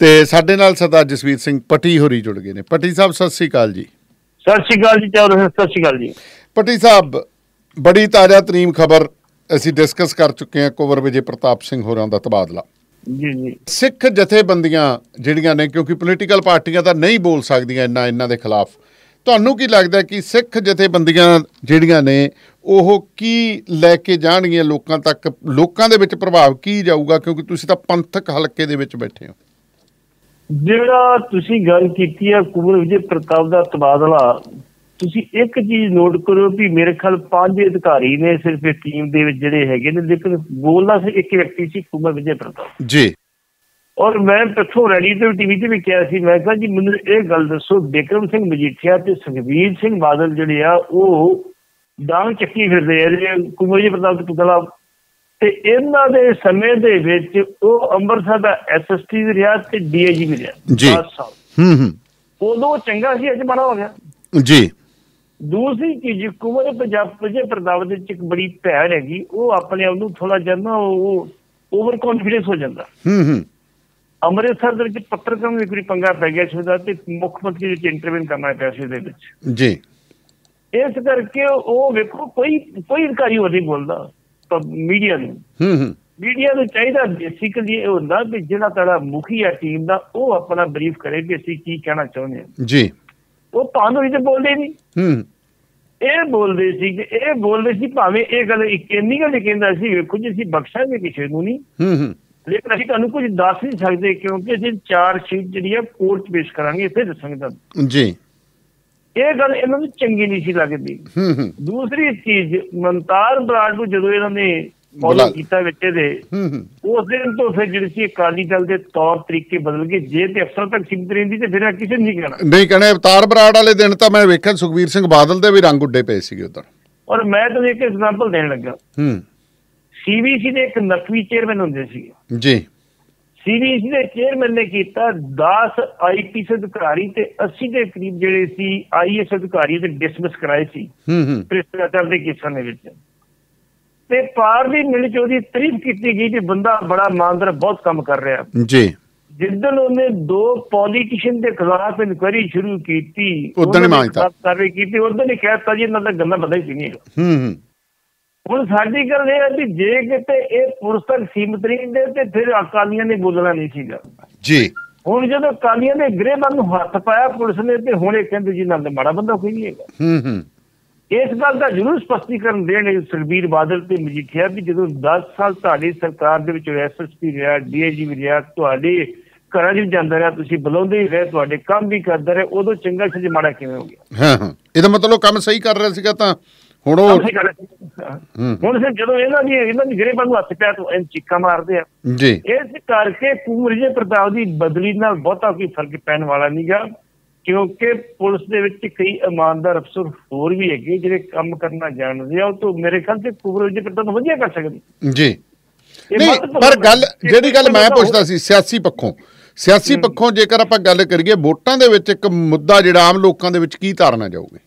ਤੇ ਸਾਡੇ ਨਾਲ ਸਰਦਾਰ ਜਸਵੀਰ ਸਿੰਘ ਪੱਟੀ ਹੋਰੀ ਜੁੜ ਗਏ ਨੇ। ਪੱਟੀ ਸਾਹਿਬ ਸਤਿ ਸ੍ਰੀ ਅਕਾਲ ਜੀ। ਸਤਿ ਸ਼੍ਰੀ ਅਕਾਲ ਜੀ ਚਾਰ ਸਤਿ ਸ਼੍ਰੀ ਅਕਾਲ ਜੀ। ਪੱਟੀ ਸਾਹਿਬ ਬੜੀ ਤਾਜ਼ਾ ਤਰੀਮ ਖਬਰ ਅਸੀਂ ਡਿਸਕਸ ਕਰ ਚੁੱਕੇ ਹਾਂ ਕੁਵਰ ਵਿਜੇ ਪ੍ਰਤਾਪ ਸਿੰਘ ਹੋਰਾਂ ਦਾ ਤਬਾਦਲਾ। ਜੀ ਜੀ। ਸਿੱਖ ਜਥੇਬੰਦੀਆਂ ਜਿਹੜੀਆਂ ਨੇ ਕਿਉਂਕਿ ਪੋਲੀਟੀਕਲ ਪਾਰਟੀਆਂ ਤਾਂ ਨਹੀਂ ਬੋਲ ਸਕਦੀਆਂ ਇੰਨਾ ਇਹਨਾਂ ਦੇ ਖਿਲਾਫ। ਤੁਹਾਨੂੰ ਕੀ ਲੱਗਦਾ ਕਿ ਸਿੱਖ ਜਥੇਬੰਦੀਆਂ ਜਿਹੜੀਆਂ ਨੇ ਉਹ ਕੀ ਲੈ ਕੇ ਜਾਣਗੀਆਂ ਲੋਕਾਂ ਤੱਕ? ਲੋਕਾਂ ਦੇ ਵਿੱਚ ਪ੍ਰਭਾਵ ਕੀ ਜਾਊਗਾ? ਕਿਉਂਕਿ ਤੁਸੀਂ ਤਾਂ ਪੰਥਕ ਹਲਕੇ ਦੇ ਵਿੱਚ ਬੈਠੇ ਹੋ। ਜਿਹੜਾ ਤੁਸੀਂ ਗੱਲ ਕੀਤੀ ਹੈ ਕੁਮਰ ਵਿਜੇ ਪ੍ਰਤਾਪ ਦਾ ਤਬਾਦਲਾ ਤੁਸੀਂ ਇੱਕ ਚੀਜ਼ ਨੋਟ ਕਰੋ ਵੀ ਮੇਰੇ ਖਿਆਲ ਪੰਜ ਅਧਿਕਾਰੀ ਨੇ ਸਿਰਫ ਟੀਮ ਦੇ ਵਿੱਚ ਜਿਹੜੇ ਹੈਗੇ ਨੇ ਲੇਕਿਨ ਬੋਲਦਾ ਸੀ ਇੱਕ ਵਿਅਕਤੀ ਸੀ ਕੁਮਰ ਵਿਜੇ ਪ੍ਰਤਾਪ। ਜੀ। ਔਰ ਮੈਂ ਪਿੱਛੋਂ ਰੈਡੀ ਤੇ ਟੀਵੀ ਤੇ ਵੀ ਕਿਹਾ ਸੀ ਮੈਂ ਕਿਹਾ ਜੀ ਮੈਨੂੰ ਇਹ ਗੱਲ ਦੱਸੋ ਬਿਕਰਮ ਸਿੰਘ ਮਜੀਠੀਆ ਤੇ ਸੁਖਬੀਰ ਸਿੰਘ ਬਾਦਲ ਜਿਹੜੇ ਆ ਉਹ ਡਾਂਗ ਚੱਕੀ ਫਿਰਦੇ ਆ ਜਿਹੜੇ ਕੁਮਰ ਵਿਜੇ ਪ੍ਰਤਾਪ ਦਾ ਪੁਤਲਾ ਤੇ ਇਹਨਾਂ ਦੇ ਸਮੇਂ ਦੇ ਵਿੱਚ ਉਹ ਅੰਮ੍ਰਿਤਸਰ ਦਾ ਐਸਐਸਟੀ ਵੀ ਰਿਹਾ ਤੇ ਡੀਏਜੀ ਵੀ ਰਿਹਾ। ਜੀ। 10 ਸਾਲ। ਹੂੰ ਹੂੰ। ਉਦੋਂ ਚੰਗਾ ਸੀ ਅੱਜ ਮਾੜਾ ਹੋ ਗਿਆ। ਜੀ। ਦੂਸਰੀ ਚੀਜ਼ ਕੁਮਰ ਪੰਜਾਬ ਵਿਜੇ ਪ੍ਰਤਾਪ ਦੇ ਵਿੱਚ ਇੱਕ ਬੜੀ ਭੈਣ ਹੈਗੀ ਉਹ ਆਪਣੇ ਆਪ ਨੂੰ ਥੋੜਾ ਜਿਹਾ ਉਹ ਓਵਰ ਕੌਨਫੀਡੈਂਸ ਹੋ ਜਾਂਦਾ। ਹੂੰ ਹੂੰ। ਅੰਮ੍ਰਿਤਸਰ ਦੇ ਵਿੱਚ ਪੱਤਰਕਾਰਾਂ ਨੂੰ ਇੱਕ ਵਾਰੀ ਪੰਗਾ ਪੈ ਗਿਆ ਸੀ ਉਹਦਾ ਤੇ ਮੁੱਖ ਮੰਤਰੀ ਵਿੱਚ ਇੰਟਰਵਿਊ ਕਰਨਾ ਪਿਆ ਸੀ ਦੇ ਵਿੱਚ। ਜੀ। ਇਸ ਕਰਕੇ ਉਹ ਵੇਖੋ ਕੋਈ ਕੋਈ ਅਧਿਕਾਰੀ ਹੋਰ ਨਹੀਂ ਬੋਲਦਾ। ਮੀਡੀਆ ਨੂੰ। ਹੂੰ ਹੂੰ। ਮੀਡੀਆ ਨੂੰ ਚਾਹੀਦਾ ਬੇਸਿਕਲੀ ਇਹ ਹੁੰਦਾ ਵੀ ਜਿਹੜਾ ਤੁਹਾਡਾ ਮੁਖੀ ਆ ਟੀਮ ਦਾ ਉਹ ਆਪਣਾ ਬਰੀਫ ਕਰੇ ਕਿ ਅਸੀਂ ਕੀ ਕਹਿਣਾ ਚਾਹੁੰਦੇ ਹਾਂ। ਜੀ। ਉਹ ਭਾਵੇਂ ਹੀ ਤੇ ਬੋਲਦੇ ਨਹੀਂ। ਹੂੰ। ਇਹ ਬੋਲਦੇ ਸੀ ਕਿ ਇਹ ਬੋਲਦੇ ਸੀ ਭਾਵੇਂ ਇਹ ਗੱਲ ਇੱਕ ਇੰਨੀ ਗੱਲ ਕਹਿੰਦਾ ਸੀ ਜੀ ਅਸੀਂ ਬਖਸ਼ਾਂਗੇ ਕਿਸੇ ਨੂੰ ਨਹੀਂ। ਹੂੰ ਹੂੰ। ਲੇਕਿਨ ਅਸੀਂ ਤੁਹਾਨੂੰ ਕੁਝ ਦੱਸ ਨਹੀਂ ਸਕਦੇ ਕਿਉਂਕਿ ਅਸੀਂ ਚਾਰ ਸ਼ੀਟ ਜਿਹੜੀ ਆ ਕੋਰਟ ਪੇਸ਼ ਕਰਾਂਗੇ ਫਿਰ ਦੱਸਾਂਗੇ ਤੁਹਾਨੂੰ। ਜੀ। ਇਹ ਗੱਲ ਇਹਨਾਂ ਨੂੰ ਚੰਗੀ ਨਹੀਂ ਸੀ ਲੱਗਦੀ। ਦੂਸਰੀ ਚੀਜ਼ ਮਨਤਾਰ ਬਰਾੜ ਨੂੰ ਜਦੋਂ ਇਹਨਾਂ ਨੇ ਫੋਲੋ ਕੀਤਾ ਵਿੱਚ ਹੂੰ ਉਸ ਦਿਨ ਤੋਂ ਫਿਰ ਜਿਹੜੀ ਸੀ ਅਕਾਲੀ ਦਲ ਦੇ ਤੌਰ ਤਰੀਕੇ ਬਦਲ ਗਏ। ਜੇ ਤੇ ਅਫਸਰ ਤੱਕ ਸੀਮਿਤ ਰਹਿੰਦੀ ਤੇ ਫਿਰ ਕਿਸੇ ਨਹੀਂ ਕਹਿਣਾ। ਨਹੀਂ ਕਹਣੇ ਅਵਤਾਰ ਬਰਾੜ ਵਾਲੇ ਦਿਨ ਤਾਂ ਮੈਂ ਵੇਖਿਆ ਸੁਖਵੀਰ ਸਿੰਘ ਬਾਦਲ ਦੇ ਵੀ ਰੰਗ ਉੱਡੇ ਪਏ ਸੀਗੇ ਉਦੋਂ ਔਰ ਮੈਂ ਤੁਹਾਨੂੰ ਇੱਕ ਐਗਜ਼ਾਮਪਲ ਦੇਣ ਲੱਗਾ। ਹੂੰ। ਸੀਬੀਸੀ ਦੇ ਇੱਕ ਨਕਵੀ ਚੇਅਰਮੈਨ ਹੁੰਦੇ ਸੀ ਜੀ। ਸੀਬੀਸੀ ਦੇ ਚੇਅਰਮੈਨ ਨੇ ਕੀਤਾ 10 ਆਈਪੀਐਸ ਅਧਿਕਾਰੀ ਤੇ 80 ਦੇ ਕਰੀਬ ਜਿਹੜੇ ਸੀ ਆਈਐਸ ਅਧਿਕਾਰੀ ਤੇ ਡਿਸਮਿਸ ਕਰਾਏ ਸੀ। ਹੂੰ ਹੂੰ। ਭ੍ਰਿਸ਼ਟਾਚਾਰ ਦੇ ਕੇਸਾਂ ਦੇ ਵਿੱਚ। ਤੇ ਪਾਰਲੀਮੈਂਟ ਚ ਉਹਦੀ ਤਾਰੀਫ ਕੀਤੀ ਗਈ ਕਿ ਬੰਦਾ ਬੜਾ ਇਮਾਨਦਾਰ ਬਹੁਤ ਕੰਮ ਕਰ ਰਿਹਾ। ਜੀ। ਜਿੱਦਣ ਉਹਨੇ ਦੋ ਪੋਲੀਟੀਸ਼ੀਅਨ ਦੇ ਖਿਲਾਫ ਇਨਕੁਆਇਰੀ ਸ਼ੁਰੂ ਕੀਤੀ ਹੀ ਮਾਂਜਤਾ। ਕਾਰਵਾਈ ਕੀਤੀ ਉਦੋਂ ਹੀ ਕਹਿਤਾ ਜੀ ਇਹਨਾਂ ਦਾ ਗੰਦਾ ਬੰਦਾ ਹੀ ਨਹੀਂ ਹੈਗਾ। ਹੂੰ ਹੂੰ। ਹੁਣ ਸਾਡੀ ਗੱਲ ਇਹ ਹੈ ਵੀ ਜੇ ਕਿਤੇ ਇਹ ਪੁਲਿਸ ਤੱਕ ਸੀਮਤ ਨਹੀਂ ਹੁੰਦੇ ਤੇ ਫਿਰ ਅਕਾਲੀਆਂ ਨੇ ਬੋਲਣਾ ਨਹੀਂ ਸੀਗਾ। ਜੀ। ਹੁਣ ਜਦੋਂ ਅਕਾਲੀਆਂ ਨੇ ਗ੍ਰੇਬਨ ਨੂੰ ਹੱਥ ਪਾਇਆ ਪੁਲਿਸ ਨੇ ਤੇ ਹੁਣ ਇਹ ਕਹਿੰਦੇ ਜੀ ਨਾਲ ਮਾੜਾ ਬੰਦਾ ਕੋਈ ਨਹੀਂ ਹੈਗਾ। ਹੂੰ ਹੂੰ। ਇਸ ਗੱਲ ਦਾ ਜ਼ਰੂਰ ਸਪਸ਼ਟੀਕਰਨ ਦੇਣ ਸੁਖਬੀਰ ਬਾਦਲ ਤੇ ਮਜੀਠੀਆ ਵੀ ਜਦੋਂ 10 ਸਾਲ ਤੁਹਾਡੀ ਸਰਕਾਰ ਦੇ ਵਿੱਚ ਐਸਐਸਪੀ ਰਿਹਾ ਡੀਏਜੀ ਵੀ ਰਿਹਾ ਤੁਹਾਡੇ ਘਰਾਂ 'ਚ ਜਾਂਦਾ ਰਿਹਾ ਤੁਸੀਂ ਬੁਲਾਉਂਦੇ ਹੀ ਰਹੇ ਤੁਹਾਡੇ ਕੰਮ ਵੀ ਕਰਦਾ ਰਹੇ ਉਦੋਂ ਚੰਗਾ ਸੀ ਮਾੜਾ ਕਿਵੇਂ ਹੋ ਗਿਆ। ਹਾਂ ਹਾਂ। ਇਹਦਾ ਮਤਲਬ ਕੰਮ ਸਹੀ ਕਰ ਰਿਹਾ ਸੀਗਾ ਤਾਂ ਹੁਣ ਉਹ ਸੀ। ਹੁਣ ਫਿਰ ਜਦੋਂ ਇਹਨਾਂ ਦੀ ਇਹਨਾਂ ਦੀ ਗ੍ਰੇਬਨ ਨੂੰ ਹੱਥ ਪਿਆ ਤਾਂ ਇਹ ਚੀਕਾਂ ਮਾਰਦੇ ਆ। ਜੀ। ਇਸ ਕਰਕੇ ਕੁਮਰਜੇ ਪ੍ਰਤਾਪ ਦੀ ਬਦਲੀ ਨਾਲ ਬਹੁਤਾ ਕੋਈ ਫ਼ਰਕ ਪੈਣ ਵਾਲਾ ਨਹੀਂਗਾ ਕਿਉਂਕਿ ਪੁਲਿਸ ਦੇ ਵਿੱਚ ਕਈ ਇਮਾਨਦਾਰ ਅਫਸਰ ਹੋਰ ਵੀ ਹੈਗੇ ਜਿਹੜੇ ਕੰਮ ਕਰਨਾ ਜਾਣਦੇ ਆ ਉਹ ਤੋਂ ਮੇਰੇ ਖਿਆਲ ਤੇ ਕੁਮਰਜੇ ਪ੍ਰਤਾਪ ਨੂੰ ਵਧੀਆ ਕਰ ਸਕਦੇ। ਜੀ। ਨਹੀਂ ਪਰ ਗੱਲ। ਜਿਹੜੀ ਗੱਲ ਮੈਂ ਪੁੱਛਦਾ ਸੀ ਸਿਆਸੀ ਪੱਖੋਂ। ਸਿਆਸੀ ਪੱਖੋਂ ਜੇਕਰ ਆਪਾਂ ਗੱਲ ਕਰੀਏ ਵੋਟਾਂ ਦੇ ਵਿੱਚ ਇੱਕ ਮੁੱਦਾ ਜਿਹੜਾ ਆਮ ਲੋਕਾਂ ਦੇ ਵਿੱਚ ਕੀ ਧਾਰਨਾ ਜਾਊਗੀ?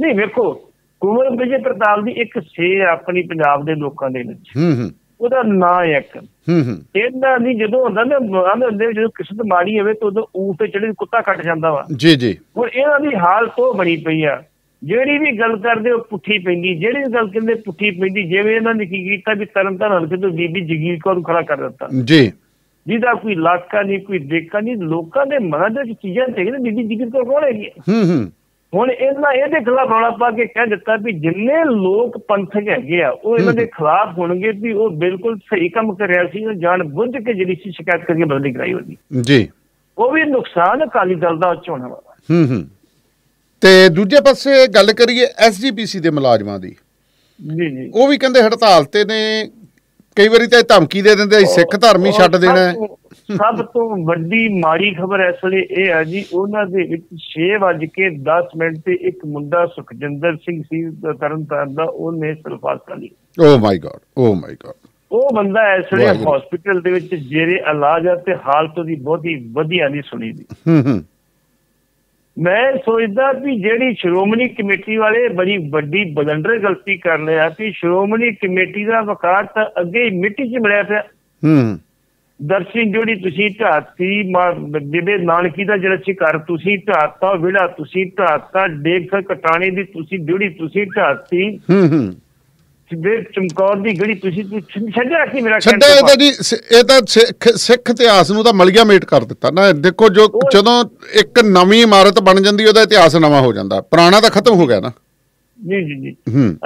ਨਹੀਂ ਵੇਖੋ ਕੁਮਰ ਵਿਜੇ ਪ੍ਰਤਾਪ ਦੀ ਇੱਕ ਸੇ ਆਪਣੀ ਪੰਜਾਬ ਦੇ ਲੋਕਾਂ ਦੇ ਵਿੱਚ। ਹੂੰ ਹੂੰ। ਉਹਦਾ ਨਾਂ ਇੱਕ। ਹੂੰ ਹੂੰ। ਇਹਨਾਂ ਦੀ ਜਦੋਂ ਹੁੰਦਾ ਨਾ ਆਂਦੇ ਜਦੋਂ ਕਿਸਮਤ ਮਾੜੀ ਹੋਵੇ ਤਾਂ ਉਦੋਂ ਊਂਟ ਤੇ ਚੜੇ ਕੁੱਤਾ ਕੱਟ ਜਾਂਦਾ ਵਾ। ਜੀ ਜੀ। ਹੁਣ ਇਹਨਾਂ ਦੀ ਹਾਲਤ ਉਹ ਬਣੀ ਪਈ ਆ। ਜਿਹੜੀ ਵੀ ਗੱਲ ਕਰਦੇ ਉਹ ਪੁੱਠੀ ਪੈਂਦੀ। ਜਿਹੜੀ ਗੱਲ ਕਹਿੰਦੇ ਪੁੱਠੀ ਪੈਂਦੀ ਜਿਵੇਂ ਇਹਨਾਂ ਨੇ ਕੀ ਕੀਤਾ ਵੀ ਤਰਨ ਤਾਰਨ ਹਲਕੇ ਤੋਂ ਬੀਬੀ ਜਗੀਰ ਕੌਰ ਨੂੰ ਖੜਾ ਕਰ ਦਿੱਤਾ। ਜੀ। ਜਿਹਦਾ ਕੋਈ ਇਲਾਕਾ ਨਹੀਂ ਕੋਈ ਦੇਖਾ ਨਹੀਂ ਲੋਕਾਂ ਦੇ ਮਨਾਂ ਦੇ ਵਿੱਚ ਚੀਜ਼ਾਂ ਤੇ ਨੇ ਬੀਬੀ ਜਗੀਰ ਕੌਰ ਕੌਣ ਹੈਗੀ? ਹੂੰ ਹੂੰ। ਹੁਣ ਇਹਨਾਂ ਇਹਦੇ ਖਿਲਾਫ ਰੌਲਾ ਪਾ ਕੇ ਕਹਿ ਦਿੱਤਾ ਵੀ ਜਿੰਨੇ ਲੋਕ ਪੰਥਕ ਹੈਗੇ ਆ ਉਹ ਇਹਨਾਂ ਦੇ ਖਿਲਾਫ ਹੋਣਗੇ ਵੀ ਉਹ ਬਿਲਕੁਲ ਸਹੀ ਕੰਮ ਕਰ ਰਿਹਾ ਸੀ ਉਹ ਜਾਣ ਬੁੱਝ ਕੇ ਜਿਹੜੀ ਸੀ ਸ਼ਿਕਾਇਤ ਕਰਕੇ ਬਦਲੀ ਕਰਾਈ ਉਹਦੀ ਜੀ। ਉਹ ਵੀ ਨੁਕਸਾਨ ਅਕਾਲੀ ਦਲ ਦਾ ਹੋਣ ਵਾਲਾ। ਹੂੰ ਹੂੰ। ਤੇ ਦੂਜੇ ਪਾਸੇ ਗੱਲ ਕਰੀਏ ਐਸਜੀਪੀਸੀ ਦੇ ਮੁਲਾਜ਼ਮਾਂ ਦੀ। ਜੀ ਜੀ। ਉਹ ਵੀ ਕਹਿੰਦੇ ਹੜਤਾਲ ਤੇ ਨੇ ਕਈ ਵਾਰੀ ਤਾਂ ਇਹ ਧਮਕੀ ਦੇ ਦਿੰਦੇ ਸਿੱਖ ਧਰਮ ਹੀ ਛੱਡ ਦੇਣਾ। ਹੈ ਸਭ ਤੋਂ- ਵੱਡੀ ਮਾੜੀ ਖਬਰ ਇਸ ਵੇਲੇ ਇਹ ਹੈ ਜੀ ਉਹਨਾਂ ਦੇ ਵਿੱਚ 6 ਵਜੇ ਕੇ 10 ਮਿੰਟ ਤੇ ਇੱਕ ਮੁੰਡਾ ਸੁਖਜਿੰਦਰ ਸਿੰਘ ਸੀ ਤਰਨਤਾਰਨ ਦਾ ਉਹਨੇ ਸਲਫਾਸ ਕਰ ਲਈ ਓ ਮਾਈ ਗॉड ਓ ਮਾਈ ਗॉड ਉਹ ਬੰਦਾ ਇਸ ਵੇਲੇ। ਹਸਪੀਟਲ ਦੇ ਵਿੱਚ ਜੇਰੇ ਇਲਾਜ ਆ ਤੇ ਹਾਲਤ ਉਹਦੀ ਬਹੁਤੀ ਵਧੀਆ ਨਹੀਂ ਸੁਣੀ ਦੀ। ਹੂੰ ਹੂੰ। ਮੈਂ ਸੋਚਦਾ ਵੀ ਜਿਹੜੀ ਸ਼੍ਰੋਮਣੀ ਕਮੇਟੀ ਵਾਲੇ ਬੜੀ ਵੱਡੀ ਬਲੰਡਰ ਗਲਤੀ ਕਰ ਲਿਆ ਕਿ ਸ਼੍ਰੋਮਣੀ ਕਮੇਟੀ ਦਾ ਵਕਾਰ ਤਾਂ ਅੱਗੇ ਹੀ ਮਿੱਟੀ 'ਚ ਮਿਲਿਆ ਪਿਆ। ਹੂੰ। ਦਰਸ਼ਨ ਜਿਹੜੀ ਤੁਸੀਂ ਢਾਤੀ ਬੀਬੇ ਨਾਨਕੀ ਦਾ ਜਿਹੜਾ ਸੀ ਘਰ ਤੁਸੀਂ ਢਾਤਾ ਵਿੜਾ ਤੁਸੀਂ ਢਾਤਾ ਡੇਕ ਕਟਾਣੇ ਦੀ ਤੁਸੀਂ ਜਿਹੜੀ ਤੁਸੀਂ ਢਾਤੀ। ਹੂੰ ਹੂੰ। ਸਿੱਧੇ ਚਮਕੌਰ ਦੀ ਗੜੀ ਤੁਸੀਂ ਤੁਸੀਂ ਛੱਡਿਆ ਕੀ ਮੇਰਾ ਕਹਿਣ ਛੱਡਿਆ ਤੋਂ ਇਹ ਤਾਂ ਜੀ ਇਹ ਤਾਂ ਸਿੱਖ ਸਿੱਖ ਇਤਿਹਾਸ ਨੂੰ ਤਾਂ ਮਲੀਆ ਮੇਟ ਕਰ ਦਿੱਤਾ। ਨਾ ਦੇਖੋ ਜੋ ਜਦੋਂ ਇੱਕ ਨਵੀਂ ਇਮਾਰਤ ਬਣ ਜਾਂਦੀ ਉਹਦਾ ਇਤਿਹਾਸ ਨਵਾਂ ਹੋ ਜਾਂਦਾ। ਪੁਰਾਣਾ ਤਾਂ ਖਤਮ ਹੋ ਗਿਆ ਨਾ। ਜੀ ਜੀ ਜੀ।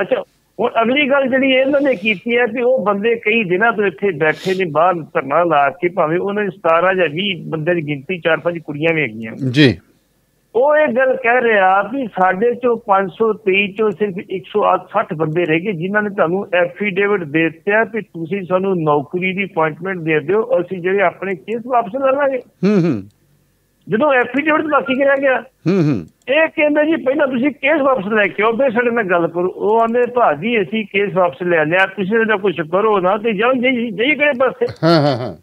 ਅੱਛਾ ਹੁਣ ਅਗਲੀ ਗੱਲ ਜਿਹੜੀ ਇਹਨਾਂ ਨੇ ਕੀਤੀ ਹੈ ਕਿ ਉਹ ਬੰਦੇ ਕਈ ਦਿਨਾਂ ਤੋਂ ਇੱਥੇ ਬੈਠੇ ਨੇ ਬਾਹਰ ਧਰਨਾ ਲਾ ਕੇ ਭਾਵੇਂ ਉਹਨਾਂ ਦੀ 17 ਜਾਂ 20 ਬੰਦੇ ਦੀ ਗਿਣਤੀ ਚਾਰ ਪੰਜ ਕੁੜੀਆਂ ਵੀ ਹੈਗੀਆਂ। ਜੀ। ਉਹ ਇਹ ਗੱਲ ਕਹਿ ਰਿਹਾ ਵੀ ਸਾਡੇ ਚੋਂ 523 ਚੋਂ ਸਿਰਫ 160 ਬੰਦੇ ਰਹਿ ਗਏ ਜਿਨ੍ਹਾਂ ਨੇ ਤੁਹਾਨੂੰ ਐਫੀਡੇਵਿਟ ਦੇ ਦਿੱਤਾ ਵੀ ਤੁਸੀਂ ਸਾਨੂੰ ਨੌਕਰੀ ਦੀ ਅਪਾਇੰਟਮੈਂਟ ਦੇ ਦਿਓ ਅਸੀਂ ਜਿਹੜੇ ਆਪਣੇ ਕੇਸ ਵਾਪਸ ਲੈ ਲਾਂਗੇ। ਹੂੰ ਹੂੰ। ਜਦੋਂ ਐਫੀਡੇਵਿਟ ਬਾਕੀ ਰਹਿ ਗਿਆ। ਹੂੰ ਹੂੰ। ਇਹ ਕਹਿੰਦੇ ਜੀ ਪਹਿਲਾਂ ਤੁਸੀਂ ਕੇਸ ਵਾਪਸ ਲੈ ਕੇ ਆਓ ਫਿਰ ਸਾਡੇ ਨਾਲ ਗੱਲ ਕਰੋ। ਉਹ ਆਂਦੇ ਭਾਜੀ ਅਸੀਂ ਕੇਸ ਵਾਪਸ ਲੈ ਲਿਆ ਤੁਸੀਂ ਇਹਦਾ ਕੁਝ ਕਰੋ ਨਾ ਤੇ ਜਾਓ ਜੀ ਜੀ ਕਿਹੜੇ ਪਾਸੇ? ਹਾਂ ਹਾਂ ਹਾਂ।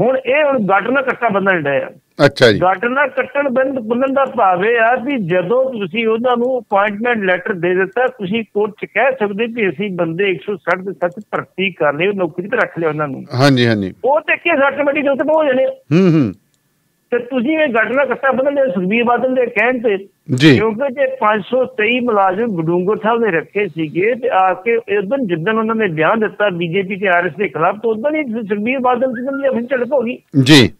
ਹੁਣ ਇਹ ਹੁਣ ਗੱਟ ਨਾਲ ਕੱਟਾ ਬੰਨਣ ਡਿਆ ਅੱਛਾ ਜੀ। ਗੱਟ ਨਾਲ ਕੱਟਣ ਬੰਦ ਬੰਨਣ ਦਾ ਭਾਵ ਇਹ ਆ ਵੀ ਜਦੋਂ ਤੁਸੀਂ ਉਹਨਾਂ ਨੂੰ ਅਪਾਇੰਟਮੈਂਟ ਲੈਟਰ ਦੇ ਦਿੱਤਾ ਤੁਸੀਂ ਕੋਰਟ 'ਚ ਕਹਿ ਸਕਦੇ ਵੀ ਅਸੀਂ ਬੰਦੇ 160 ਦੇ ਸੱਚ ਭਰਤੀ ਕਰ ਲਏ ਨੌਕਰੀ ਤੇ ਰੱਖ ਲਿਆ ਉਹਨਾਂ ਨੂੰ। ਹਾਂਜੀ ਹਾਂਜੀ। ਉਹ ਤੇ ਕੇਸ ਆਟੋਮੈਟਿਕ ਉੱਤੇ ਪਹੁੰਚ ਜਾਣੇ ਹੂੰ ਹੂੰ। ਤੇ ਤੁਸੀਂ ਇਹ ਗੱਟ ਨਾਲ ਕੱਟਾ ਬੰਨਣ ਦੇ ਸੁਖਬੀਰ ਬਾਦਲ ਦੇ ਕਹਿਣ ਤੇ। ਜੀ। ਕਿਉਂਕਿ ਜੇ 523 ਮੁਲਾਜ਼ਮ ਬਡੂੰਗਰ ਸਾਹਿਬ ਨੇ ਰੱਖੇ ਸੀਗੇ ਤੇ ਆ ਕੇ ਉਦੋਂ ਜਿੱਦਣ ਉਹਨਾਂ ਨੇ ਬਿਆਨ ਦਿੱਤਾ ਬੀਜੇਪੀ ਤੇ ਆਰਐਸ ਦੇ ਖਿਲਾਫ ਤਾਂ ਉਦੋਂ ਹੀ ਸੁਖਬੀਰ ਬਾਦਲ ਜੀ ਦੀ ਫਿਰ ਝੜਪ ਹੋ ਗਈ। ਜੀ।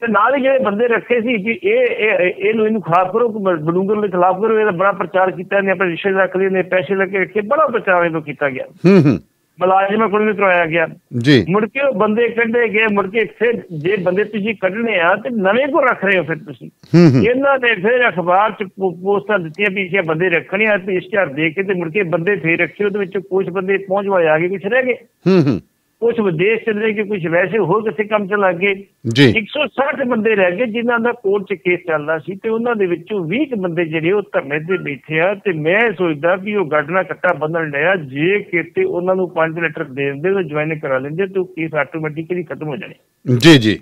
ਤੇ ਨਾਲ ਹੀ ਜਿਹੜੇ ਬੰਦੇ ਰੱਖੇ ਸੀ ਕਿ ਇਹ ਇਹ- ਇਹਨੂੰ ਇਹਨੂੰ ਖਿਲਾਫ ਕਰੋ ਬਡੂੰਗਰ ਦੇ ਖਿਲਾਫ ਕਰੋ ਇਹਦਾ ਬੜਾ ਪ੍ਰਚਾਰ ਕੀਤਾ ਨੇ ਆਪਣੇ ਰਿਸ਼ਤੇ ਰੱਖ ਲਏ ਨੇ ਪੈਸੇ ਲੱਗੇ ਰੱਖੇ ਬੜਾ ਪ੍ਰਚਾਰ ਇਹਨੂੰ ਕੀਤਾ ਗਿਆ। ਹੂੰ ਹੂੰ। ਮੁਲਾਜ਼ਮਾਂ ਕੋਲ ਵੀ ਕਰਵਾਇਆ ਗਿਆ। ਜੀ। ਮੁੜ ਕੇ ਉਹ ਬੰਦੇ ਕੱਢੇ ਗਏ ਮੁੜ ਕੇ ਫਿਰ ਜੇ ਬੰਦੇ ਤੁਸੀਂ ਕੱਢਣੇ ਆ ਤੇ ਨਵੇਂ ਕੋ ਰੱਖ ਰਹੇ ਹੋ ਫਿਰ ਤੁਸੀਂ। ਹੂੰ ਹੂੰ। ਇਹਨਾਂ ਨੇ ਫਿਰ ਅਖਬਾਰ ਚ ਪੋਸਟਾਂ ਦਿੱਤੀਆਂ ਵੀ ਇਹ ਬੰਦੇ ਰੱਖਣੇ ਆ ਤੇ ਇਸ਼ਤਿਹਾਰ ਦੇ ਕੇ ਤੇ ਮੁੜ ਕੇ ਬੰਦੇ ਫੇਰ ਰੱਖੇ ਉਹਦੇ ਵਿੱਚ ਕੁਝ ਬੰਦੇ ਪਹੁੰਚ ਵਾਏ ਆ ਗਏ ਕੁਝ ਰਹਿ ਗਏ। ਹੂੰ ਹੂੰ। ਕੁਝ ਵਿਦੇਸ਼ ਚਲੇ ਗਏ ਕੁਝ ਵੈਸੇ ਹੋਰ ਕਿਸੇ ਕੰਮ ਚ ਲੱਗ ਗਏ। ਜੀ। 160 ਬੰਦੇ ਰਹਿ ਗਏ ਜਿਨ੍ਹਾਂ ਦਾ ਕੋਰਟ 'ਚ ਕੇਸ ਚੱਲਦਾ ਸੀ ਤੇ ਉਹਨਾਂ ਦੇ ਵਿੱਚੋਂ 20 ਕੁ ਬੰਦੇ ਜਿਹੜੇ ਉਹ ਧਰਨੇ ਤੇ ਬੈਠੇ ਆ ਤੇ ਮੈਂ ਸੋਚਦਾ ਵੀ ਉਹ ਗੱਡਣਾ ਕੱਟਾ ਬੰਨਣ ਲਿਆ ਜੇ ਕਿਤੇ ਉਹਨਾਂ ਨੂੰ ਪੰਜ ਲੈਟਰ ਦੇ ਦਿੰਦੇ ਉਹ ਜੁਆਇਨ ਕਰਾ ਲੈਂਦੇ ਤੇ ਉਹ ਕੇਸ ਆਟੋਮੈਟਿਕਲੀ ਖਤਮ ਹੋ ਜਾਣੇ। ਜੀ ਜੀ।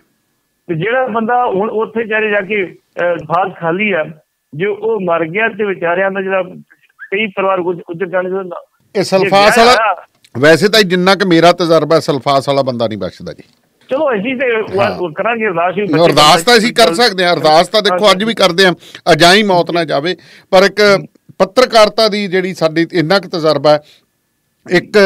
ਤੇ ਜਿਹੜਾ ਬੰਦਾ ਹੁਣ ਉੱਥੇ ਚਾਰੇ ਜਾ ਕੇ ਫਾਸ ਖਾਲੀ ਆ ਜੋ ਉਹ ਮਰ ਗਿਆ ਤੇ ਵਿਚਾਰਿਆਂ ਦਾ ਜਿਹੜਾ ਕਈ ਪਰਿਵਾਰ ਗੁਜ਼ਰ ਜਾਣੇ ਦਾ ਇਹ ਸਲਫਾਸ ਵਾਲਾ ਵੈਸੇ ਤਾਂ ਜਿੰਨਾ ਕਿ ਮੇਰਾ ਤਜਰਬਾ ਸਲਫਾਸ ਵਾਲਾ ਬੰਦਾ ਨਹੀਂ ਬਚਦਾ ਜੀ। ਚਲੋ ਅਸੀਂ ਤੇ ਕਰਾਂਗੇ ਅਰਦਾਸ ਵੀ ਅਰਦਾਸ ਤਾਂ ਅਸੀਂ ਕਰ ਸਕਦੇ ਹਾਂ ਅਰਦਾਸ ਤਾਂ ਦੇਖੋ ਅੱਜ ਵੀ ਕਰਦੇ ਹਾਂ ਅਜਾਈ ਮੌਤ ਨਾ ਜਾਵੇ। ਪਰ ਇੱਕ ਪੱਤਰਕਾਰਤਾ ਦੀ ਜਿਹੜੀ ਸਾਡੀ ਇੰਨਾ ਕੁ ਤਜਰਬਾ ਹੈ ਇੱਕ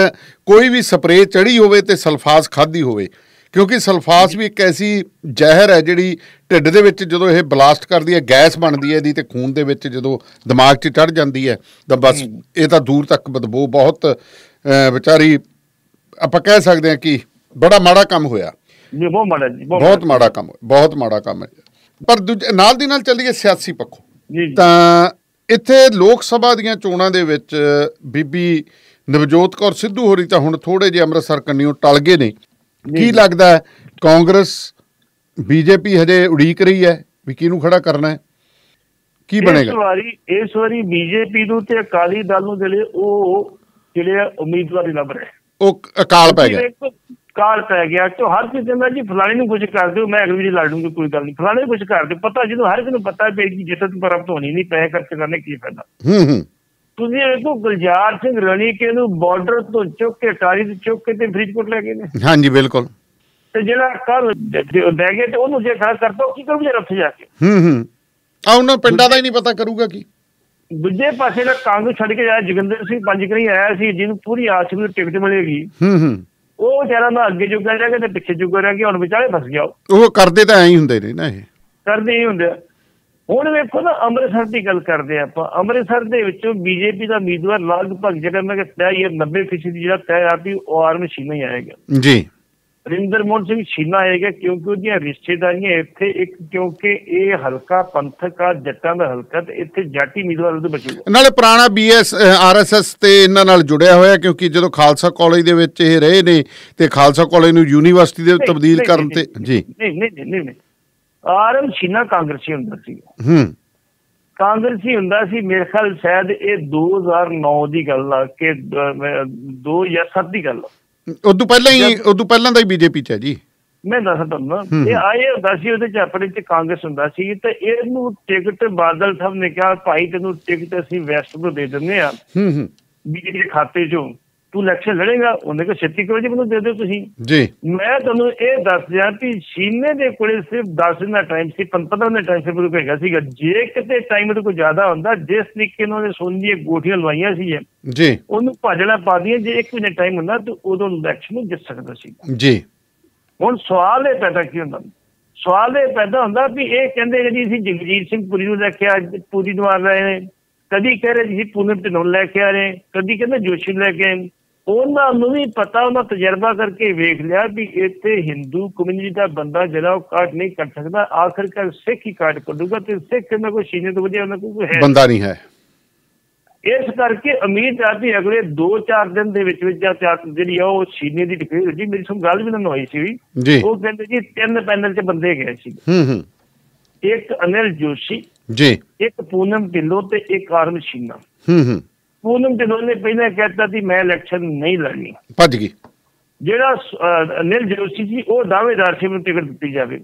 ਕੋਈ ਵੀ ਸਪਰੇਅ ਚੜੀ ਹੋਵੇ ਤੇ ਸਲਫਾਸ ਖਾਦੀ ਹੋਵੇ ਕਿਉਂਕਿ ਸਲਫਾਸ ਵੀ ਇੱਕ ਐਸੀ ਜ਼ਹਿਰ ਹੈ ਜਿਹੜੀ ਢਿੱਡ ਦੇ ਵਿੱਚ ਜਦੋਂ ਇਹ ਬਲਾਸਟ ਕਰਦੀ ਹੈ ਗੈਸ ਬਣਦੀ ਹੈ ਇਹਦੀ ਤੇ ਖੂਨ ਦੇ ਵਿੱਚ ਜਦੋਂ ਦਿਮਾਗ 'ਚ ਚੜ ਜਾਂਦੀ ਹੈ ਤਾਂ ਬਸ ਇਹ ਤਾਂ ਦੂਰ ਤੱਕ ਬਦਬੂ ਬਹੁਤ ਵਿਚਾਰੀ ਆਪਾਂ ਕਹਿ ਸਕਦੇ ਹਾਂ ਕਿ ਬੜਾ ਮਾੜਾ ਕੰਮ ਹੋਇਆ। ਜੀ ਬਹੁਤ ਮਾੜਾ ਜੀ ਬਹੁਤ ਬਹੁਤ ਮਾੜਾ ਕੰਮ ਬਹੁਤ ਮਾੜਾ ਕੰਮ ਹੈ। ਪਰ ਦੂਜੇ ਨਾਲ ਦੀ ਨਾਲ ਚੱਲੀਏ ਸਿਆਸੀ ਪੱਖੋਂ। ਤਾਂ ਇੱਥੇ ਲੋਕ ਸਭਾ ਦੀਆਂ ਚੋਣਾਂ ਦੇ ਵਿੱਚ ਬੀਬੀ ਨਵਜੋਤ ਕੌਰ ਸਿੱਧੂ ਹੋਰੀ ਤਾਂ ਹੁਣ ਥੋੜੇ ਜਿਹੇ ਅੰਮ੍ਰਿਤਸਰ ਕੰਨਿਓ ਟਲ ਗਏ ਨੇ। ਕੀ ਲੱਗਦਾ ਹੈ? ਕਾਂਗਰਸ ਬੀਜੇਪੀ ਹਜੇ ਉਡੀਕ ਰਹੀ ਹੈ ਵੀ ਕਿਹਨੂੰ ਖੜਾ ਕਰਨਾ ਹੈ? ਕੀ ਇਸ ਬਣੇਗਾ? ਵਾਰੀ ਇਸ ਵਾਰੀ ਬੀਜੇਪੀ ਨੂੰ ਤੇ ਅਕਾਲੀ ਦਲ ਨੂੰ ਜਿਹੜੇ ਉਹ ਜਿਹੜੇ ਉਮੀਦਵਾਰ ਲੱਭ ਰਹੇ। ਉਹ ਅਕਾਲ ਪੈ ਗਿਆ। ਕਾਲ ਪੈ ਗਿਆ। ਕਿ ਹਰ ਕਿਸੇ ਕਹਿੰਦਾ ਜੀ ਫਲਾਣੇ ਨੂੰ ਕੁਝ ਕਰ ਦਿਓ ਮੈਂ ਅਗਲੀ ਵਾਰੀ ਲੜ ਲੂੰਗੀ ਕੋਈ ਗੱਲ ਨਹੀਂ। ਫਲਾਣੇ ਕੁਝ ਕਰ ਦਿਓ। ਪਤਾ ਜਦੋਂ ਹਰ ਇੱਕ ਨੂੰ ਪਤਾ ਹੈ ਕਿ ਜਿੱਤ ਪ੍ਰਾਪਤ ਹੋਣੀ ਨਹੀਂ ਪੈਸੇ ਖਰਚ ਕਰਨੇ ਕੀ ਫਾਇਦਾ। ਹੂੰ ਹੂੰ। ਤੁਸੀਂ ਦੇਖੋ ਗੁਲਜ਼ਾਰ ਸਿੰਘ ਰਣੀਕੇ ਨੂੰ ਬਾਰਡਰ ਤੋਂ ਚੁੱਕ ਕੇ ਟਾਰੀ ਤੋਂ ਚੁੱਕ ਕੇ ਤੇ ਫਰੀਦਕੋਟ ਲੈ ਗਏ ਨੇ। ਹਾਂਜੀ ਬਿਲਕੁਲ। ਤੇ ਜਿਹੜਾ ਕੱਲ ਲੈ ਗਏ ਤੇ ਉਹਨੂੰ ਜੇ ਖੜਾ ਕਰਤਾ ਕੀ ਕਰੂ ਜੇ ਉੱਥੇ ਜਾ ਕੇ? ਹੂੰ ਹੂੰ। ਆ ਉਹਨਾਂ ਪਿੰਡਾਂ ਦਾ ਹੀ ਨਹੀਂ ਪਤਾ ਕਰੂਗਾ ਕੀ। ਦੂਜੇ ਪਾਸੇ ਦਾ ਕਾਂਗਰਸ ਛੱਡ ਕੇ ਆਇਆ ਜੋਗਿੰਦਰ ਸਿੰਘ ਪੰਜਕਰੀ ਆਇਆ ਸੀ ਜਿਹਨੂੰ ਪੂਰੀ ਆਸ ਵੀ ਟਿਕਟ ਮਿਲੇਗੀ। ਹੂੰ ਹੂੰ। ਉਹ ਵਿਚਾਰਾ ਨਾ ਅੱਗੇ ਜੁਗਾ ਰਹਿ ਗਿਆ ਤੇ ਪਿੱਛੇ ਜੁਗਾ ਰਹਿ ਗਿਆ ਹੁਣ ਵਿਚਾਰੇ ਫਸ ਗਿਆ। ਉਹ ਕਰਦੇ ਤਾਂ ਐਂ ਹੀ ਹੁੰਦੇ ਨੇ ਨਾ ਇਹ। ਕਰਦੇ ਹੀ ਹੁੰਦੇ ਆ। ਹੁਣ ਵੇਖੋ ਨਾ ਅੰਮ੍ਰਿਤਸਰ ਦੀ ਗੱਲ ਕਰਦੇ ਆ ਆਪਾਂ। ਅੰਮ੍ਰਿਤਸਰ ਦੇ ਵਿੱਚੋਂ ਬੀਜੇਪੀ ਦਾ ਉਮੀਦਵਾਰ ਲਗਭਗ ਜਿਹੜਾ ਮੈਂ ਕਿਹਾ ਤੈਅ ਹੀ ਹੈ 90% ਜਿਹੜਾ ਤੈਅ ਆ ਵੀ ਉਹ ਆਰਮ ਸ਼ੀਨਾ ਹੀ ਆਏਗਾ। ਜੀ। ਰਿੰਦਰ ਮੋਹਨ ਸਿੰਘ ਸ਼ੀਨਾ ਆਏਗਾ ਕਿਉਂਕਿ ਉਹਦੀਆਂ ਰਿਸ਼ਤੇਦਾਰੀਆਂ ਇੱਥੇ ਇੱਕ ਕਿਉਂਕਿ ਇਹ ਹਲਕਾ ਪੰਥਕ ਆ ਜੱਟਾਂ ਦਾ ਹਲਕਾ ਤੇ ਇੱਥੇ ਜਾਟੀ ਉਮੀਦਵਾਰ ਉਹਦੇ ਬਚੂਗਾ। ਨਾਲੇ ਪੁਰਾਣਾ ਬੀਐਸ ਆਰਐਸਐਸ ਤੇ ਇਹਨਾਂ ਨਾਲ ਜੁੜਿਆ ਹੋਇਆ ਕਿਉਂਕਿ ਜਦੋਂ ਖਾਲਸਾ ਕਾਲਜ ਦੇ ਵਿੱਚ ਇਹ ਰਹੇ ਨੇ ਤੇ ਖਾਲਸਾ ਕਾਲਜ ਨੂੰ ਯੂਨੀਵਰਸਿਟੀ ਦੇ ਤਬਦੀਲ ਕਰਨ ਤੇ ਜੀ। ਨਹੀਂ ਨਹੀਂ, ਨਹੀਂ। ਆਰਮ ਸ਼ੀਨਾ ਕਾਂਗਰਸੀ ਹੁੰਦਾ ਸੀ। ਹੂੰ। ਕਾਂਗਰਸੀ ਹੁੰਦਾ ਸੀ ਮੇਰੇ ਖਿਆਲ ਸ਼ਾਇਦ ਇਹ 2009 ਦੀ ਗੱਲ ਆ ਕਿ 2007 ਦੀ ਗੱਲ ਉਦੋਂ ਪਹਿਲਾਂ ਹੀ ਉਦੋਂ ਪਹਿਲਾਂ ਦਾ ਹੀ ਬੀਜੇਪੀ ਚ ਹੈ ਜੀ। ਮੈਂ ਦੱਸਦਾ ਤੁਹਾਨੂੰ। ਇਹ ਆਏ ਹੁੰਦਾ ਸੀ ਉਹਦੇ ਚ ਆਪਣੇ ਚ ਕਾਂਗਰਸ ਹੁੰਦਾ ਸੀ ਤੇ ਇਹਨੂੰ ਟਿਕਟ ਬਾਦਲ ਸਾਹਿਬ ਨੇ ਕਿਹਾ ਭਾਈ ਤੈਨੂੰ ਟਿਕਟ ਅਸੀਂ ਵੈਸਟ ਨੂੰ ਦੇ ਦਿੰਦੇ ਆ ਹੂੰ ਹੂੰ। ਬੀਜੇਪੀ ਦੇ ਖਾਤੇ ਚੋਂ। ਤੂੰ ਇਲੈਕਸ਼ਨ ਲੜੇਗਾ ਉਹਨੇ ਕਿਹਾ ਛੇਤੀ ਕਰੋ ਜੀ ਮੈਨੂੰ ਦੇ ਦਿਓ ਤੁਸੀਂ। ਜੀ। ਮੈਂ ਤੁਹਾਨੂੰ ਇਹ ਦੱਸ ਦਿਆਂ ਕਿ ਸ਼ੀਨੇ ਦੇ ਕੋਲੇ ਸਿਰਫ 10 ਦਿਨ ਦਾ ਟਾਈਮ ਸੀ 15 ਦਿਨ ਦਾ ਟਾਈਮ ਸੀ ਕੋਈ ਹੈਗਾ ਸੀਗਾ। ਜੇ ਕਿਤੇ ਟਾਈਮ ਉਹਦੇ ਕੋਲ ਜ਼ਿਆਦਾ ਹੁੰਦਾ ਜਿਸ ਤਰੀਕੇ ਨਾਲ ਉਹਨੇ ਸੋਨ ਦੀਆਂ ਗੋਠੀਆਂ ਲਵਾਈਆਂ ਸੀ ਜੀ। ਉਹਨੂੰ ਭਾਜਣਾ ਪਾ ਦੀਆਂ ਜੇ ਇੱਕ ਮਹੀਨੇ ਟਾਈਮ ਹੁੰਦਾ ਤਾਂ ਉਦੋਂ ਇਲੈਕਸ਼ਨ ਨੂੰ ਜਿੱਤ ਸਕਦਾ ਸੀ। ਜੀ। ਹੁਣ ਸਵਾਲ ਇਹ ਪੈਦਾ ਕੀ ਹੁੰਦਾ? ਸਵਾਲ ਇਹ ਪੈਦਾ ਹੁੰਦਾ ਵੀ ਇਹ ਕਹਿੰਦੇ ਜੀ ਅਸੀਂ ਜਗਜੀਤ ਸਿੰਘ ਪੁਰੀ ਨੂੰ ਲੈ ਕੇ ਆ ਪੂਰੀ ਨੂੰ ਆ ਰਹੇ ਨੇ। ਕਦੀ ਕਹਿ ਰਹੇ ਜੀ ਪੂਨਮ ਢਿੱਲੋਂ ਲੈ ਕੇ ਆ ਰਹੇ। ਕਦੀ ਕਹਿੰਦੇ ਜੋਸ਼ੀ ਨੂੰ ਲੈ ਕੇ ਆਏ ਉਹਨਾਂ ਨੂੰ ਵੀ ਪਤਾ ਉਹਨਾਂ ਤਜਰਬਾ ਕਰਕੇ ਵੇਖ ਲਿਆ ਵੀ ਇੱਥੇ ਹਿੰਦੂ ਕਮਿਊਨਿਟੀ ਦਾ ਬੰਦਾ ਜਿਹੜਾ ਉਹ ਕਾਟ ਨਹੀਂ ਕਰ ਸਕਦਾ। ਆਖਰਕਾਰ ਸਿੱਖ ਹੀ ਕਾਟ ਕੱਢੂਗਾ ਤੇ ਸਿੱਖ ਕਹਿੰਦਾ ਕੋਈ ਸ਼ੀਨੇ ਤੋਂ ਵਧੀਆ ਉਹਨਾਂ ਕੋਲ ਕੋਈ ਹੈ ਬੰਦਾ ਨਹੀਂ ਹੈ। ਇਸ ਕਰਕੇ ਉਮੀਦ ਆ ਵੀ ਅਗਲੇ 2-4 ਦਿਨ ਦੇ ਵਿੱਚ ਵਿੱਚ ਜਾਂ ਚਾਰ ਜਿਹੜੀ ਆ ਉਹ ਸੀਨੇ ਦੀ ਡਿਕਲੇਅਰ ਜੀ ਮੇਰੀ ਸੁਣ ਗੱਲ ਵੀ ਨਾ ਹੋਈ ਸੀ। ਉਹ ਕਹਿੰਦੇ ਜੀ ਤਿੰਨ ਪੈਨਲ 'ਚ ਬੰਦੇ ਗਏ ਸੀ। ਹੂੰ ਹੂੰ। ਇੱਕ ਅਨਿਲ ਜੋਸ਼ੀ ਜੀ। ਇੱਕ ਪੂਨਮ ਢਿੱਲੋਂ ਤੇ ਇੱਕ ਆਰਮ ਸ਼ੀਨਾ ਹੂੰ ਹੂੰ। ਪੂਨਮ ਢਿੱਲੋਂ ਨੇ ਪਹਿਲਾਂ ਕਹਿਤਾ ਸੀ ਮੈਂ ਇਲੈਕਸ਼ਨ ਨਹੀਂ ਲੜਨੀ। ਭੱਜ ਗਈ। ਜਿਹੜਾ ਅਨਿਲ ਜੋਸ਼ੀ ਸੀ ਉਹ ਦਾਅਵੇਦਾਰ ਸੀ ਮੈਨੂੰ ਟਿਕਟ ਦਿੱਤੀ ਜਾਵੇ।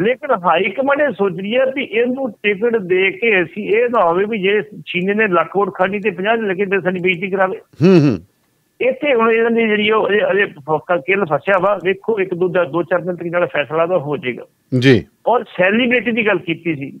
ਲੇਕਿਨ ਹਾਈ ਕਮਾਂਡ ਇਹ ਸੋਚ ਰਹੀ ਹੈ ਵੀ ਇਹਨੂੰ ਟਿਕਟ ਦੇ ਕੇ ਅਸੀਂ ਇਹ ਨਾ ਹੋਵੇ ਵੀ ਜੇ ਸ਼ੀਨੇ ਨੇ ਲੱਖ ਵੋਟ ਖਾਣੀ ਤੇ 50 ਲੱਗੇ ਤੇ ਸਾਡੀ ਬੇਇੱਜ਼ਤੀ ਕਰਾਵੇ। ਹੂੰ ਹੂੰ। ਇੱਥੇ ਹੁਣ ਇਹਨਾਂ ਦੀ ਜਿਹੜੀ ਉਹ ਅਜੇ ਫੋਕਾ ਕਿਲ ਫਸਿਆ ਵਾ ਵੇਖੋ ਇੱਕ ਦੋ ਦਾ ਦੋ ਚਾਰ ਦਿਨ ਤੱਕ ਜਿਹੜਾ ਫੈਸਲਾ ਦਾ ਹੋ ਜਾਏਗਾ। ਜੀ। ਔਰ ਸੈਲੀਬ੍ਰਿਟੀ ਦੀ ਗੱਲ ਕੀਤੀ ਸੀ।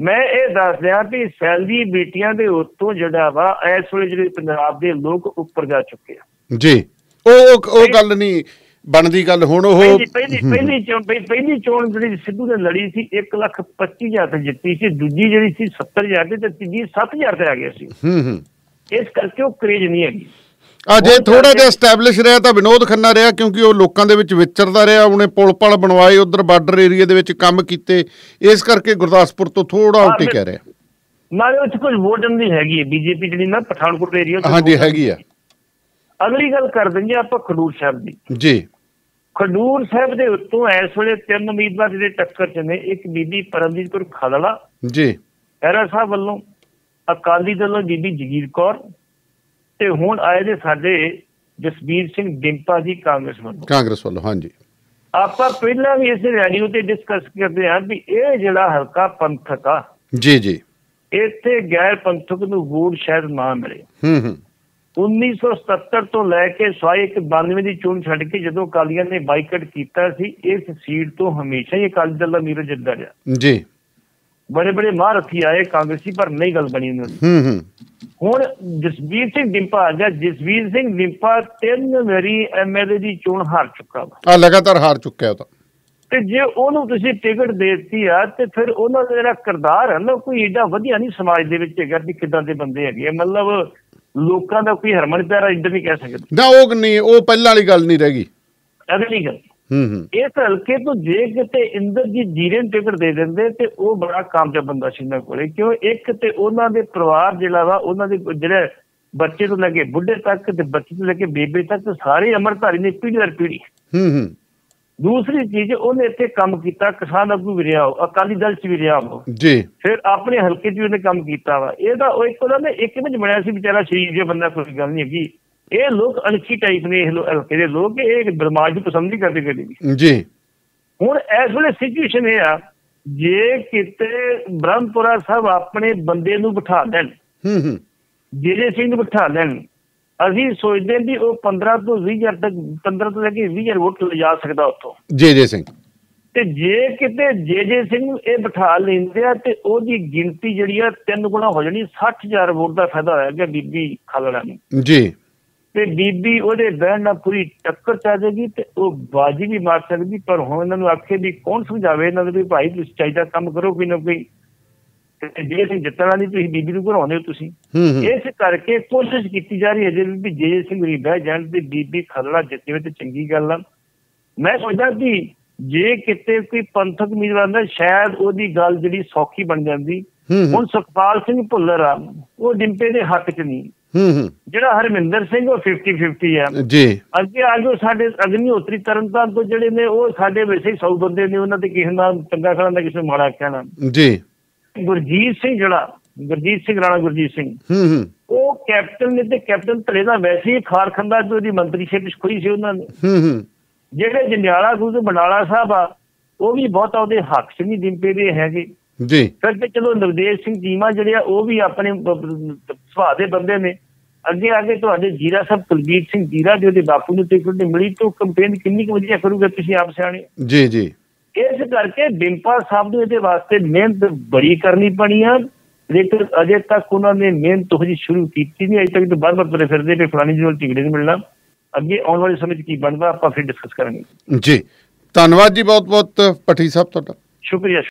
ਮੈਂ ਇਹ ਦੱਸ ਰਿਹਾ ਵੀ ਸੈਲੀਬ੍ਰਿਟੀਆਂ ਦੇ ਉੱਤੋਂ ਜਿਹੜਾ ਵਾ ਇਸ ਵੇਲੇ ਜਿਹੜੇ ਪੰਜਾਬ ਦੇ ਲੋਕ ਉੱਪਰ ਜਾ ਚੁੱਕੇ ਆ। ਜੀ। ਉਹ ਉਹ ਗੱਲ ਨਹੀਂ ਬਣਦੀ ਗੱਲ ਹੁਣ ਉਹ ਪਹਿਲੀ ਪਹਿਲੀ ਚੋਣ ਪਹਿ- ਪਹਿਲੀ ਚੋਣ ਜਿਹੜੀ ਸਿੱਧੂ ਨੇ ਲੜੀ ਸੀ 1 ਲੱਖ 25000 ਤੇ ਜਿੱਤੀ ਸੀ ਦੂਜੀ ਜਿਹੜੀ ਸੀ 70000 ਤੇ ਤੇ ਤੀਜੀ 7000 ਤੇ ਆ ਗਿਆ ਸੀ। ਹੂੰ ਹੂੰ। ਇਸ ਕਰਕੇ ਉਹ ਕਰੇਜ ਨਹੀਂ ਹੈਗੀ। ਅਜੇ ਥੋੜਾ ਜਿਹਾ ਸਟੈਬਲਿਸ਼ ਰਿਹਾ ਤਾਂ ਵਿਨੋਦ ਖੰਨਾ ਰਿਹਾ ਕਿਉਂਕਿ ਉਹ ਲੋਕਾਂ ਦੇ ਵਿੱਚ ਵਿਚਰਦਾ ਰਿਹਾ ਉਹਨੇ ਪੁਲ ਪਲ ਬਣਵਾਏ ਉਧਰ ਬਾਰਡਰ ਏਰੀਆ ਦੇ ਵਿੱਚ ਕੰਮ ਕੀਤੇ। ਇਸ ਕਰਕੇ ਗੁਰਦਾਸਪੁਰ ਤੋਂ ਥੋੜਾ ਉੱਤੇ ਕਹਿ ਰਿਹਾ। ਨਾਲੇ ਉੱਥੇ ਕੁਝ ਵੋਟਨ ਦੀ ਹੈਗੀ ਹੈ ਬੀਜੇਪੀ ਜਿਹੜੀ ਨਾ ਪਠਾਨਕੋਟ ਏਰੀਆ ਹਾਂਜੀ ਹੈਗੀ ਆ। ਅਗਲੀ ਗੱਲ ਕਰ ਦਿੰਦੇ ਆਪਾਂ ਖਡੂਰ ਸਾਹਿਬ ਦੀ। ਜੀ। ਖਡੂਰ ਸਾਹਿਬ ਦੇ ਉੱਤੋਂ ਇਸ ਵੇਲੇ ਤਿੰਨ ਉਮੀਦਵਾਰ ਜਿਹੜੇ ਟੱਕਰ 'ਚ ਨੇ ਇੱਕ ਬੀਬੀ ਪਰਮਜੀਤ ਕੌਰ ਖਾਲੜਾ ਜੀ। ਖਹਿਰਾ ਸਾਹਿਬ ਵੱਲੋਂ ਅਕਾਲੀ ਦਲ ਵੱਲੋਂ ਬੀਬੀ ਜਗੀਰ ਕੌਰ ਤੇ ਹੁਣ ਆਏ ਦੇ ਸਾਡੇ ਜਸਬੀਰ ਸਿੰਘ ਡਿੰਪਾ ਜੀ ਕਾਂਗਰਸ ਵੱਲੋਂ। ਕਾਂਗਰਸ ਵੱਲੋਂ ਹਾਂਜੀ। ਆਪਾਂ ਪਹਿਲਾਂ ਵੀ ਇਸ ਰੈਲੀ ਉਤੇ ਡਿਸਕਸ ਕਰਦੇ ਹਾਂ ਵੀ ਇਹ ਜਿਹੜਾ ਹਲਕਾ ਪੰਥਕ ਆ ਜੀ ਜੀ। ਇੱਥੇ ਗੈਰ ਪੰਥਕ ਨੂੰ ਵੋਟ ਸ਼ਾਇਦ ਨਾ ਮਿਲੇ। ਹੂੰ ਹੂੰ। 1977 ਤੋਂ ਲੈ ਕੇ ਸਵਾਈ ਇੱਕ 92 ਦੀ ਚੋਣ ਛੱਡ ਕੇ ਜਦੋਂ ਅਕਾਲੀਆਂ ਨੇ ਬਾਈਕਾਟ ਕੀਤਾ ਸੀ ਇਸ ਸੀਟ ਤੋਂ ਹਮੇਸ਼ਾ ਹੀ ਅਕਾਲੀ ਦਲ ਦਾ ਨੀਰਜ ਜਿੱਤਦਾ ਰਿਹਾ। ਜੀ। ਬੜੇ ਬੜੇ ਮਹਾਰਥੀ ਆਏ ਕਾਂਗਰਸੀ ਪਰ ਨਹੀਂ ਗੱਲ ਬਣੀ ਉਹਨਾਂ ਦੀ। ਹੂੰ ਹੂੰ। ਹੁਣ ਜਸਵੀਰ ਸਿੰਘ ਡਿੰਪਾ ਆ ਗਿਆ। ਜਸਵੀਰ ਸਿੰਘ ਡਿੰਪਾ ਤਿੰਨ ਵਾਰੀ ਐਮਐਲਏ ਦੀ ਚੋਣ ਹਾਰ ਚੁੱਕਾ ਵਾ। ਆ ਲਗਾਤਾਰ ਹਾਰ ਚੁੱਕਿਆ ਉਹ ਤਾਂ। ਤੇ ਜੇ ਉਹਨੂੰ ਤੁਸੀਂ ਟਿਕਟ ਦੇ ਦਿੱਤੀ ਆ ਤੇ ਫਿਰ ਉਹਨਾਂ ਦਾ ਜਿਹੜਾ ਕਿਰਦਾਰ ਹੈ ਨਾ ਕੋਈ ਏਡਾ ਵਧੀਆ ਨਹੀਂ ਸਮਾਜ ਦੇ ਵਿੱਚ ਹੈਗਾ ਵੀ ਕਿਦਾਂ ਦੇ ਬੰਦੇ ਹੈਗੇ ਆ। ਮਤਲਬ ਲੋਕਾਂ ਦਾ ਕੋਈ ਹਰਮਨ ਪਿਆਰਾ ਇੱਦਾਂ ਨਹੀਂ ਕਹਿ ਸਕਦੇ। ਨਾ ਉਹ ਨਹੀਂ ਉਹ ਪਹਿਲਾਂ ਵਾਲੀ ਗੱਲ ਨਹੀਂ ਰਹਿ ਗਈ। ਅਗਲੀ ਗੱਲ। ਹੂੰ ਹੂੰ। ਇਸ ਹਲਕੇ ਤੋਂ ਜੇ ਕਿਤੇ ਇੰਦਰਜੀਤ ਜੀਰੇ ਨੂੰ ਟਿਕਟ ਦੇ ਦਿੰਦੇ ਤੇ ਉਹ ਬੜਾ ਕਾਮਯਾਬ ਬੰਦਾ ਸੀ ਇਹਨਾਂ ਕੋਲੇ ਕਿਉਂ ਇੱਕ ਤੇ ਉਹਨਾਂ ਦੇ ਪਰਿਵਾਰ ਜਿਹੜਾ ਵਾ ਉਹਨਾਂ ਦੇ ਜਿਹੜੇ ਬੱਚੇ ਤੋਂ ਲੈ ਕੇ ਬੁੱਢੇ ਤੱਕ ਤੇ ਬੱਚੇ ਤੋਂ ਲੈ ਕੇ ਬੇਬੇ ਤੱਕ ਸਾਰੇ ਅਮਰਧਾਰੀ ਨੇ ਪੀੜ੍ਹੀ ਦਰ ਪੀੜ੍ਹੀ ਹੂੰ ਹੂੰ। ਦੂਸਰੀ ਚੀਜ਼ ਉਹਨੇ ਇੱਥੇ ਕੰਮ ਕੀਤਾ ਕਿਸਾਨ ਆਗੂ ਵੀ ਰਿਹਾ ਅਕਾਲੀ ਦਲ ਚ ਵੀ ਰਿਹਾ ਉਹ। ਜੀ। ਫਿਰ ਆਪਣੇ ਹਲਕੇ 'ਚ ਵੀ ਉਹਨੇ ਕੰਮ ਕੀਤਾ ਵਾ। ਇਹਦਾ ਉਹ ਇੱਕ ਉਹਦਾ ਨੇ ਇੱਕ ਵਿੱਚ ਬਣਿਆ ਸੀ ਵਿਚਾਰਾ ਸ਼ਰੀਰ ਜਿਹਾ ਬੰਦਾ ਕੋਈ ਗੱਲ ਨਹੀਂ ਹੈਗੀ। ਇਹ ਲੋਕ ਅਣਖੀ ਟਾਈਪ ਨੇ ਇਹ ਲੋ- ਹਲਕੇ ਦੇ ਲੋਕ ਇਹ ਬਰਮਾਜ ਨੂੰ ਪਸੰਦ ਨਹੀਂ ਕਰਦੇ ਕਦੇ ਵੀ। ਜੀ। ਹੁਣ ਇਸ ਵੇਲੇ ਸਿਚੁਏਸ਼ਨ ਇਹ ਆ ਜੇ ਕਿਤੇ ਬ੍ਰਹਮਪੁਰਾ ਸਾਹਿਬ ਆਪਣੇ ਬੰਦੇ ਨੂੰ ਬਿਠਾ ਹੂੰ ਹੂੰ। ਜਿਹੜੇ ਸਿੰਘ ਬਿਠਾ ਲੈਣ ਅਸੀਂ ਸੋਚਦੇ ਹਾਂ ਵੀ ਉਹ 15 ਤੋਂ 20 ਹਜ਼ਾਰ ਤੱਕ 15 ਤੋਂ ਲੈ ਕੇ 20 ਹਜ਼ਾਰ ਵੋਟ ਲਿਜਾ ਸਕਦਾ ਉੱਥੋਂ। ਜੀ ਜੀ ਸਿੰਘ। ਤੇ ਜੇ ਕਿਤੇ ਜੇ ਜੇ ਸਿੰਘ ਨੂੰ ਇਹ ਬਿਠਾ ਲੈਂਦੇ ਆ ਤੇ ਉਹਦੀ ਗਿਣਤੀ ਜਿਹੜੀ ਆ ਤਿੰਨ ਗੁਣਾ ਹੋ ਜਾਣੀ 60000 ਵੋਟ ਦਾ ਫਾਇਦਾ ਹੋਏਗਾ ਬੀਬੀ ਖਾਲੜਾ ਨੂੰ। ਜੀ। ਤੇ ਬੀਬੀ ਉਹਦੇ ਬਹਿਣ ਨਾਲ ਪੂਰੀ ਟੱਕਰ ਚਾ ਜਾਏਗੀ ਤੇ ਉਹ ਬਾਜੀ ਵੀ ਮਾਰ ਸਕਦੀ ਪਰ ਹੁਣ ਇਹਨਾਂ ਨੂੰ ਆਖੇ ਵੀ ਕੌਣ ਸਮਝਾਵੇ ਇਹਨਾਂ ਨੂੰ ਵੀ ਭਾਈ ਤੁਸੀਂ ਚਾਹੀਦਾ ਕੰਮ ਕਰੋ ਕੋਈ ਨਾ ਕੋਈ। ਤੇ ਜੇ ਸਿੰਘ ਜਿੱਤਣ ਵਾਲੀ ਤੁਸੀਂ ਬੀਬੀ ਨੂੰ ਘਰਾਉਂਦੇ ਹੋ ਤੁਸੀਂ। ਇਸ ਕਰਕੇ ਕੋਸ਼ਿਸ਼ ਕੀਤੀ ਜਾ ਰਹੀ ਹੈ ਜੇ ਵੀ ਜੇ ਸਿੰਘ ਵੀ ਬਹਿ ਜਾਣ ਤੇ ਬੀਬੀ ਖਰੜਾ ਜਿੱਤੇ ਤੇ ਚੰਗੀ ਗੱਲ ਆ। ਮੈਂ ਸੋਚਦਾ ਕਿ ਜੇ ਕਿਤੇ ਕੋਈ ਪੰਥਕ ਉਮੀਦਵਾਰ ਦਾ ਸ਼ਾਇਦ ਉਹਦੀ ਗੱਲ ਜਿਹੜੀ ਸੌਖੀ ਬਣ ਜਾਂਦੀ। ਹੁਣ ਸੁਖਪਾਲ ਸਿੰਘ ਭੁੱਲਰ ਆ ਉਹ ਡਿੰਪੇ ਦੇ ਹੱਕ 'ਚ ਨਹੀਂ। ਹੂੰ ਹੂੰ। ਜਿਹੜਾ ਹਰਮਿੰਦਰ ਸਿੰਘ ਉਹ 50 50 ਆ ਜੀ। ਅੱਗੇ ਆ ਜਾਓ ਸਾਡੇ ਅਗਨੀਹੋਤਰੀ ਤਰਨਤਾਰਨ ਤੋਂ ਜਿਹੜੇ ਨੇ ਉਹ ਸਾਡੇ ਵੈਸੇ ਹੀ ਸੌ ਬੰਦੇ ਨੇ ਉਹਨਾਂ ਤੇ ਕਿਸੇ ਨਾਲ ਚੰਗਾ ਖੜਾ ਨਾ ਕਿਸੇ ਮਾੜਾ ਕਹਿਣਾ। ਜੀ। ਗੁਰਜੀਤ ਸਿੰਘ ਜਿਹੜਾ ਗੁਰਜੀਤ ਸਿੰਘ ਰਾਣਾ ਗੁਰਜੀਤ ਸਿੰਘ। ਹੂੰ ਹੂੰ। ਉਹ ਕੈਪਟਨ ਨੇ ਤੇ ਕੈਪਟਨ ਧੜੇ ਦਾ ਵੈਸੇ ਹੀ ਖਾਰਖੰਦਾ ਤੋਂ ਉਹਦੀ ਮੰਤਰੀਸ਼ਿਪ ਖੋਈ ਸੀ ਉਹਨਾਂ ਨੇ। ਹੂੰ ਹੂੰ। ਜਿਹੜੇ ਜੰਡਿਆਲਾ ਗੁਰੂ ਤੇ ਬੰਡਾਲਾ ਸਾਹਿਬ ਆ ਉਹ ਵੀ ਬਹੁਤ ਉਹਦੇ ਹੱਕ ਚ ਨਹੀਂ ਦਿੰਪੇ ਦੇ ਹੈਗੇ। ਜੀ। ਫਿਰ ਤੇ ਚਲੋ ਨਵਦੇਸ਼ ਸਿੰਘ ਜੀਮਾ ਜਿਹੜੇ ਆ ਉਹ ਵੀ ਆਪਣੇ ਸੁਭਾਅ ਦੇ ਬੰਦੇ ਨੇ। ਅੱਗੇ ਅੱਗੇ ਤੁਹਾਡੇ ਜੀਰਾ ਸਾਹਿਬ ਕੁਲਬੀਰ ਸਿੰਘ ਜੀਰਾ ਦੇ ਉਹਦੇ ਬਾਪੂ ਨੂੰ ਟਿਕਟ ਨਹੀਂ ਮਿਲੀ ਤਾਂ ਕੰਪੇਨ ਕਿੰਨੀ ਕੁ ਵਧੀਆ ਕਰੂਗਾ ਤੁਸੀਂ ਆਪ ਸਿਆਣੇ? ਜੀ ਜੀ। ਇਸ ਕਰਕੇ ਡਿੰਪਾ ਸਾਹਿਬ ਨੂੰ ਇਹਦੇ ਵਾਸਤੇ ਮਿਹਨਤ ਬੜੀ ਕਰਨੀ ਪਣੀ ਆ। ਲੇਕਿਨ ਅਜੇ ਤੱਕ ਉਹਨਾਂ ਨੇ ਮਿਹਨਤ ਹਜੇ ਸ਼ੁਰੂ ਕੀਤੀ ਨਹੀਂ ਅਜੇ ਤੱਕ ਤਾਂ ਬਾਰ ਬਾਰ ਤੁਰੇ ਫਿਰਦੇ ਪਏ ਫਲਾਣੀ ਜਿਹੀ ਟਿਕਟ ਨਹੀਂ ਮਿਲਣਾ। ਅੱਗੇ ਆਉਣ ਵਾਲੇ ਸਮੇਂ 'ਚ ਕੀ ਬਣਦਾ ਆਪਾਂ ਫਿਰ ਡਿਸਕਸ ਕਰਾਂਗੇ। ਜੀ। ਧੰਨਵਾਦ ਜੀ ਬਹੁਤ ਬਹੁਤ ਪਠੀ ਸਾਹਿਬ ਤੁਹਾਡਾ। ਸ਼ੁਕਰੀਆ।